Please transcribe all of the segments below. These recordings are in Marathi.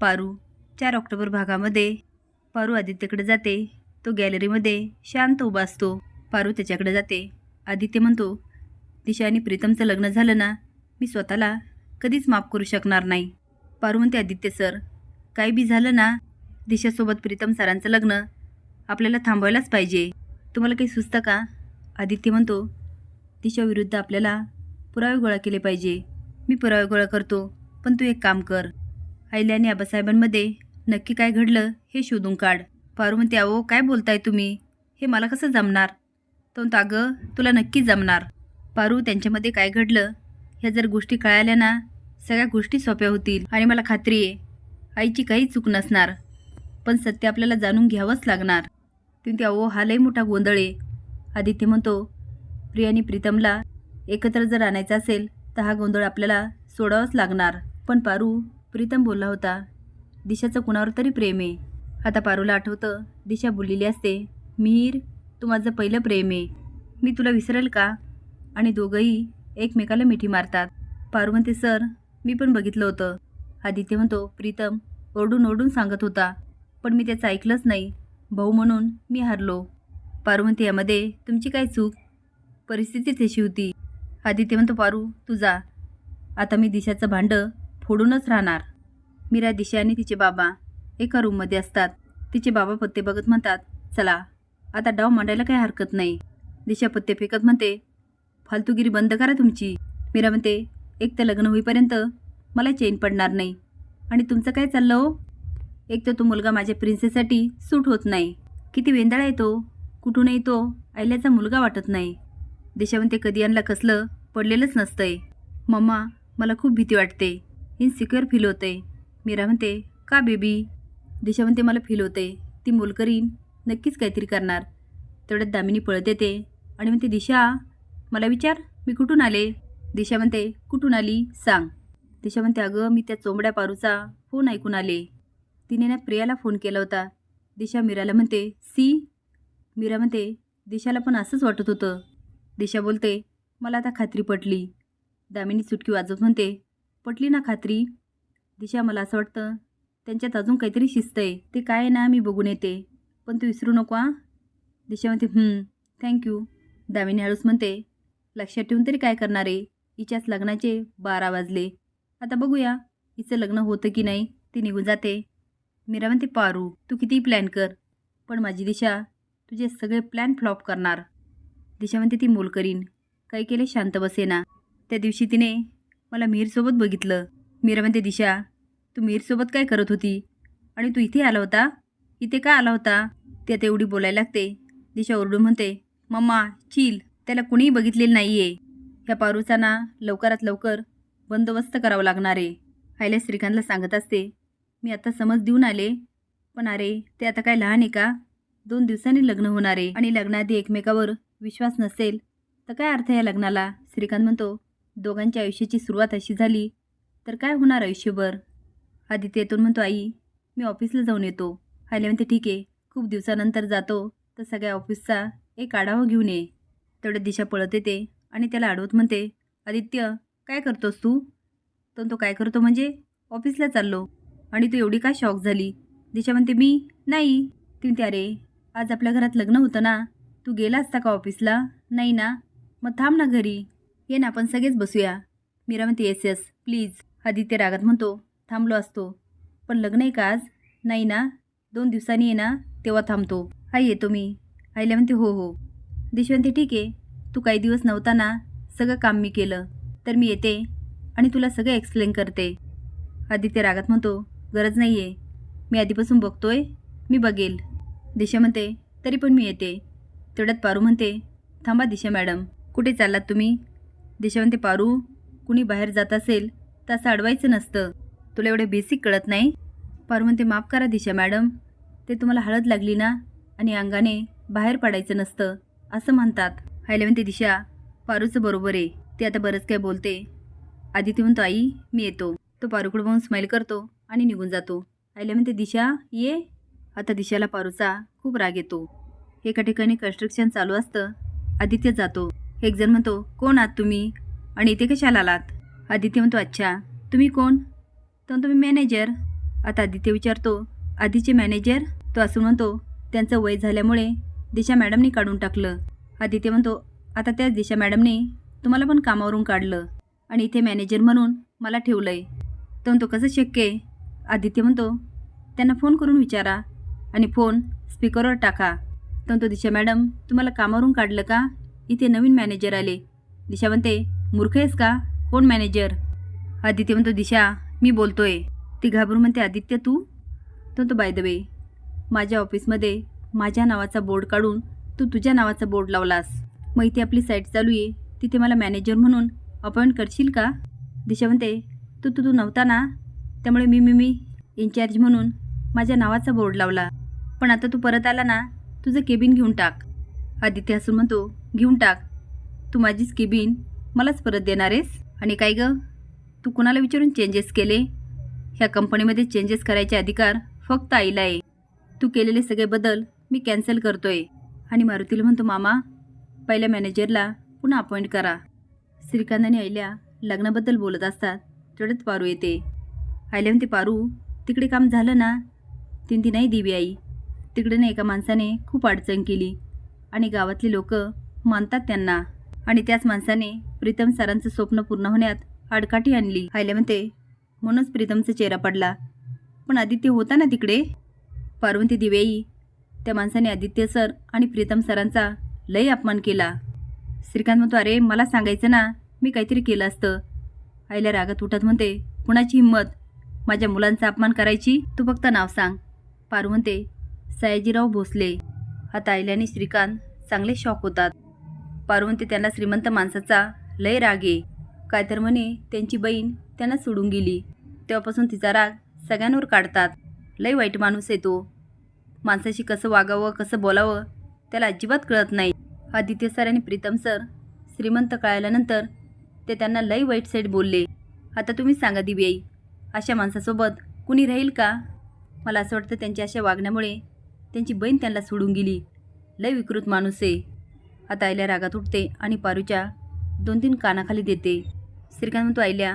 पारू. चार ऑक्टोबर भागामध्ये पारू आदित्यकडे जाते. तो गॅलरीमध्ये शांत उभा असतो. पारू त्याच्याकडे जाते. आदित्य म्हणतो दिशा आणि प्रीतमचं लग्न झालं ना मी स्वतःला कधीच माफ करू शकणार नाही. पारू म्हणते आदित्य सर काही बी झालं ना दिशासोबत प्रीतम सरांचं लग्न आपल्याला थांबवायलाच पाहिजे. तुम्हाला काही सुचतं का? आदित्य म्हणतो दिशाविरुद्ध आपल्याला पुरावे गोळा केले पाहिजे. मी पुरावे गोळा करतो पण तू एक काम कर. आईल्या आणि आबासाहेबांमध्ये नक्की काय घडलं हे शोधून काढ. पारू म्हणते अहो काय बोलताय तुम्ही? हे मला कसं जमणार? तो म्हणतो अगं तुला नक्की जमणार. पारू त्यांच्यामध्ये काय घडलं? ह्या जर गोष्टी कळाल्या ना सगळ्या गोष्टी सोप्या होतील आणि मला खात्री आहे आईची काही चूक नसणार. पण सत्य आपल्याला जाणून घ्यावंच लागणार. ती म्हणते अहो हा लई मोठा गोंधळ आहे. आदित्य म्हणतो प्रिया आणि प्रीतमला एकत्र जर आणायचं असेल तर हा गोंधळ आपल्याला सोडावाच लागणार. पण पारू प्रीतम बोलला होता दिशाचं कुणावर तरी प्रेम आहे. आता पारूला आठवतं दिशा बोललेली असते मिहीर तू माझं पहिलं प्रेम आहे. मी तुला विसरेल का? आणि दोघंही एकमेकाला मिठी मारतात. पारू म्हणते सर मी पण बघितलं होतं. आदित्य म्हणतो प्रीतम ओरडून ओरडून सांगत होता पण मी त्याचं ऐकलंच नाही. भाऊ म्हणून मी हारलो. पारू म्हणते यामध्ये तुमची काय चूक? परिस्थितीच अशी होती. आदित्य म्हणतो पारू तू जा. आता मी दिशाचं भांडं फोडूनच राहणार. मीरा दिशा आणि तिचे बाबा एका रूममध्ये असतात. तिचे बाबा पत्ते बघत म्हणतात चला आता डाव मांडायला काही हरकत नाही. दिशा पत्ते फेकत म्हणते फालतूगिरी बंद करा तुमची. मीरा म्हणते एक तर लग्न होईपर्यंत मला चेन पडणार नाही. आणि तुमचं काय चाललं हो? एक तर तो मुलगा माझ्या प्रिन्सेससाठी सूट होत नाही. किती वेंदाळा आहे तो. कुठूनही तो आयल्याचा मुलगा वाटत नाही. दिशा म्हणते कधी यांना कसलं? पडलेलंच नसतंय. मम्मा मला खूप भीती वाटते. इनसिक्युअर फील होते मीरा म्हणते का बेबी? दिशा म्हणते मला फील होते ती मोलकरीन नक्कीच काहीतरी करणार. तेवढ्यात दामिनी पळत येते आणि म्हणते दिशा मला विचार मी कुठून आले? दिशा म्हणते कुठून आली? सांग. दिशा म्हणते अगं मी त्या चोंबड्या पारूचा फोन ऐकून आले. तिने ना प्रियाला फोन केला होता. दिशा मीराला म्हणते सी? मीरा म्हणते दिशाला पण असंच वाटत होतं. दिशा बोलते मला आता खात्री पटली. दामिनी चुटकी वाजवत म्हणते पटली ना खात्री? दिशा मला असं वाटतं त्यांच्यात अजून काहीतरी शिस्त आहे. ते काय आहे ना मी बघून येते. पण तू विसरू नको आ दिशा म्हणते थँक्यू दामिनी हळूस म्हणते लक्षात ठेवून तरी काय करणार आहे? हिच्याच लग्नाचे बारा वाजले. आता बघूया हिचं लग्न होतं की नाही ती निघून जाते. मीरा म्हणते पारू तू कितीही प्लॅन कर पण माझी दिशा तुझे सगळे प्लॅन फ्लॉप करणार. दिशा म्हणते ती मोल करीन काही केले शांत बसेना. त्या दिवशी तिने मला मिहीरसोबत बघितलं. मीरा म्हणते दिशा तू मीरसोबत काय करत होती? आणि तू इथे आला होता? इथे का आला होता? ती आता एवढी बोलायला लागते. दिशा ओरडून म्हणते मम्मा चिल त्याला कुणीही बघितलेलं नाही आहे ह्या पारूचा ना लवकरात लवकर बंदोबस्त करावा लागणार आहे. आईला श्रीकांतला सांगत असते मी आता समज देऊन आले. पण अरे ते आता काय लहान आहे का? दोन दिवसांनी लग्न होणार आहे. आणि लग्नाआधी एकमेकावर विश्वास नसेल तर काय अर्थ या लग्नाला? श्रीकांत म्हणतो दोघांच्या आयुष्याची सुरुवात अशी झाली. तर काय होणार आयुष्यभर? आदित्य येतून म्हणतो आई मी ऑफिसला जाऊन येतो. आईला म्हणते ठीक आहे खूप दिवसानंतर जातो तर सगळ्या ऑफिसचा एक आढावा घेऊन ये. तेवढ्या दिशा पळत येते आणि त्याला अडवत म्हणते आदित्य काय करतोस तू? तर तो काय करतो म्हणजे ऑफिसला चाललो. आणि तू एवढी का शॉक झाली? दिशा म्हणते मी? नाही. ती म्हणते अरे आज आपल्या घरात लग्न होतं ना तू गेला असता का ऑफिसला? नाही ना. मग थांब ना घरी ये ना आपण सगळेच बसूया. मीरा म्हणते येस येस प्लीज. आदित्य रागात म्हणतो थांबलो असतो. पण लग्न आहे का आज. नाही ना? दोन दिवसांनी ये ना? तेव्हा थांबतो. आई येतो मी. आईला म्हणते हो हो. दिशा ठीक आहे. तू काही दिवस नव्हता ना सगळं काम मी केलं. तर मी येते आणि तुला सगळं एक्सप्लेन करते. आदित्य रागात म्हणतो गरज नाही आहे मी आधीपासून बघतोय. मी बघेल. दिशा म्हणते तरी पण मी येते. तेवढ्यात पारू म्हणते थांबा दिशा मॅडम. कुठे चाललात तुम्ही? दिशा म्हणते पारू. कुणी बाहेर जात असेल तसं अडवायचं नसतं. तुला एवढे बेसिक कळत नाही? पारू म्हणते माफ करा दिशा मॅडम. ते तुम्हाला हळद लागली ना? आणि अंगाने बाहेर पडायचं नसतं. असं म्हणतात. आईला म्हणते दिशा पारूचं बरोबर आहे. ते आता बरंच काय बोलते. आदित्य म्हणतो आई मी येतो. तो पारूकडे बघून स्माईल करतो आणि निघून जातो. आईले म्हणते दिशा ये. आता दिशाला पारूचा खूप राग येतो. एका ठिकाणी कन्स्ट्रक्शन चालू असतं. आदित्य जातो. एक जण म्हणतो कोण आहात तुम्ही? आणि इथे कशाला आलात? आदित्य म्हणतो अच्छा तुम्ही कोण? तर म्हणतो मी मॅनेजर. आता आदित्य विचारतो आधीचे मॅनेजर? तो असं म्हणतो त्यांचं वय झाल्यामुळे दिशा मॅडमनी काढून टाकलं. आदित्य म्हणतो आता त्याच दिशा मॅडमने तुम्हाला पण कामावरून काढलं आणि इथे मॅनेजर म्हणून मला ठेवलं आहे तो म्हणतो कसं शक्य आहे? आदित्य म्हणतो त्यांना फोन करून विचारा आणि फोन स्पीकरवर टाका. तो म्हणतो दिशा मॅडम तुम्हाला कामावरून काढलं का? इथे नवीन मॅनेजर आले. दिशा म्हणते मूर्ख आहेस का? कोण मॅनेजर? आदित्य म्हणतो दिशा मी बोलतोय. ती घाबरून म्हणते आदित्य तू? तो तो बाय द वे माझ्या ऑफिसमध्ये माझ्या नावाचा बोर्ड काढून तू तुझ्या नावाचा बोर्ड लावलास. मग इथे आपली साईट चालू आहे तिथे मला मॅनेजर म्हणून अपॉइंट करशील का? दिशा म्हणते तू तू तू नव्हता ना? त्यामुळे मी मी मी इन्चार्ज म्हणून माझ्या नावाचा बोर्ड लावला. पण आता तू परत आला ना तुझं केबिन घेऊन टाक. आदित्य हसून म्हणतो घेऊन टाक. तू माझीच केबिन मलाच परत देणार आहेस? आणि काय गं? तू कुणाला विचारून चेंजेस केले? ह्या कंपनीमध्ये चेंजेस करायचे अधिकार फक्त आईला आहे. तू केलेले सगळे बदल मी कॅन्सल करतोय. आणि मारुतीला म्हणतो मामा पहिल्या मॅनेजरला पुन्हा अपॉइंट करा. श्रीकांत आणि आईल्या लग्नाबद्दल बोलत असतात. तेवढ्यात पारू येते. आईल्या म्हणते पारू तिकडे काम झालं ना? तीन ती नाही दिवी आई. तिकडे ना एका माणसाने खूप अडचण केली. आणि गावातली लोक मानतात त्यांना. आणि त्याच माणसाने प्रीतम सरांचं स्वप्न पूर्ण होण्यात आडकाठी आणली. आईल्या म्हणते म्हणूनच प्रीतमचा चेहरा पडला. पण आदित्य होता ना तिकडे? पार्वती दिवेई त्या माणसाने आदित्य सर आणि प्रीतम सरांचा लय अपमान केला. श्रीकांत म्हणतो अरे मला सांगायचं ना मी काहीतरी केलं असतं. आईला रागात उठत म्हणते कुणाची हिंमत? माझ्या मुलांचा अपमान करायची? तू फक्त नाव सांग. पारू म्हणते सयाजीराव भोसले. आता आईल्याने श्रीकांत चांगले शॉक होतात. पारवून ते त्यांना श्रीमंत माणसाचा लय राग आहे. काय तर म्हणे त्यांची बहीण त्यांना सोडून गेली. तेव्हापासून तिचा राग सगळ्यांवर काढतात. लय वाईट माणूस आहे तो. माणसाशी कसं वागावं कसं बोलावं त्याला अजिबात कळत नाही. आदित्य सर आणि प्रीतम सर श्रीमंत कळाल्यानंतर ते त्यांना लय वाईट साईड बोलले. आता तुम्ही सांगा दिव्याई अशा माणसासोबत कुणी राहील का? मला असं वाटतं त्यांच्या अशा वागण्यामुळे त्यांची बहीण त्यांना सोडून गेली. लय विकृत माणूस आहे. आता आयल्या रागात उठते आणि पारूच्या दोन तीन कानाखाली देते. श्रीकांत म्हणतो आयल्या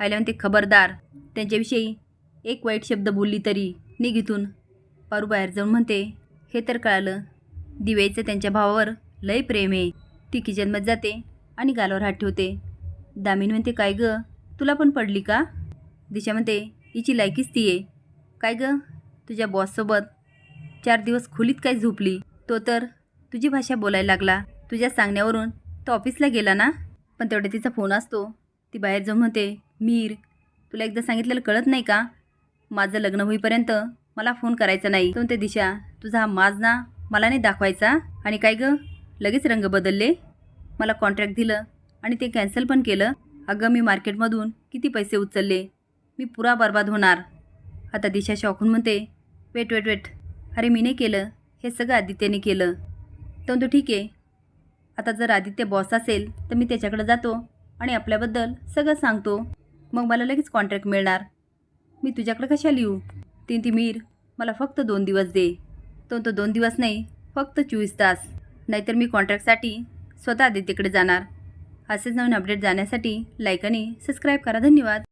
आयल्या म्हणते खबरदार. त्यांच्याविषयी एक वाईट शब्द बोलली तरी निघितून पारू बाहेर जाऊन म्हणते हे तर कळालं. दिव्याचं त्यांच्या भावावर लय प्रेम आहे. ती किचनमध्ये जाते आणि गालावर हात ठेवते. दामिनी म्हणते काय ग? तुला पण पडली का? दिशा म्हणते हिची लायकीच ती आहे. काय ग? तुझ्या बॉससोबत चार दिवस खोलीत काय झोपली? तो तर तुझी भाषा बोलायला लागला. तुझ्या सांगण्यावरून तो ऑफिसला गेला ना? पण तेवढ्या तिचा फोन असतो. ती बाहेर जाऊन म्हणते मीर तुला एकदा सांगितलेलं कळत नाही का? माझं लग्न होईपर्यंत मला फोन करायचा नाही. तो ते दिशा तुझा हा माज ना मला नाही दाखवायचा. आणि काय गं? लगेच रंग बदलले? मला कॉन्ट्रॅक्ट दिलं आणि ते कॅन्सल पण केलं. अगं मी मार्केटमधून किती पैसे उचलले? मी पुरा बर्बाद होणार. आता दिशा शॉकून म्हणते वेट वेट वेट. अरे मी नाही केलं. हे सगळं आदित्यने केलं. तो म्हणतो ठीक आहे. आता जर आदित्य बॉस असेल तर मी त्याच्याकडे जातो आणि आपल्याबद्दल सगळं सांगतो. मग मला लगेच कॉन्ट्रॅक्ट मिळणार. मी तुझ्याकडे कशा लिहू तीन ती मीर मला फक्त दोन दिवस दे. तो तो दोन दिवस नाही फक्त चोवीस तास. नाहीतर मी कॉन्ट्रॅक्टसाठी स्वतः आदित्यकडे जाणार. असेच नवीन अपडेट जाण्यासाठी लाईक आणि सबस्क्राईब करा. धन्यवाद.